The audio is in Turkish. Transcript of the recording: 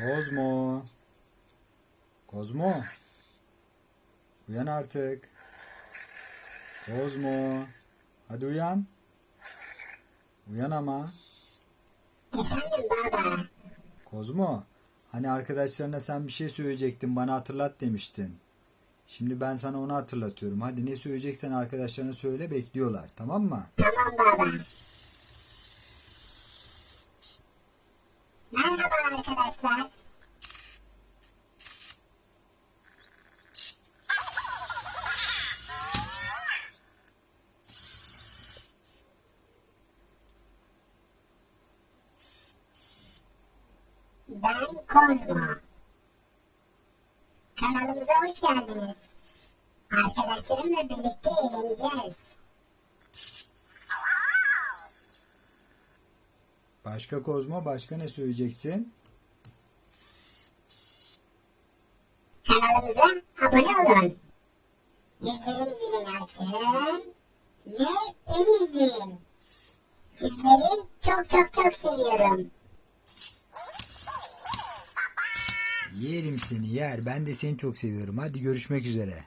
Kozmo. Kozmo. Uyan artık. Kozmo. Hadi uyan. Uyan ama. Efendim baba. Kozmo. Hani arkadaşlarına sen bir şey söyleyecektin bana hatırlat demiştin. Şimdi ben sana onu hatırlatıyorum. Hadi ne söyleyeceksen arkadaşlarına söyle bekliyorlar. Tamam mı? Tamam baba. Merhaba arkadaşlar. Ben Kozmo. Kanalımıza hoş geldiniz. Arkadaşlarımla birlikte eğleneceğiz. Başka Kozmo başka ne söyleyeceksin? Kanalımıza abone olun. Bildirim zilini açın ve beni izleyin. Sizleri çok çok çok seviyorum. Yerim seni yer. Ben de seni çok seviyorum. Hadi görüşmek üzere.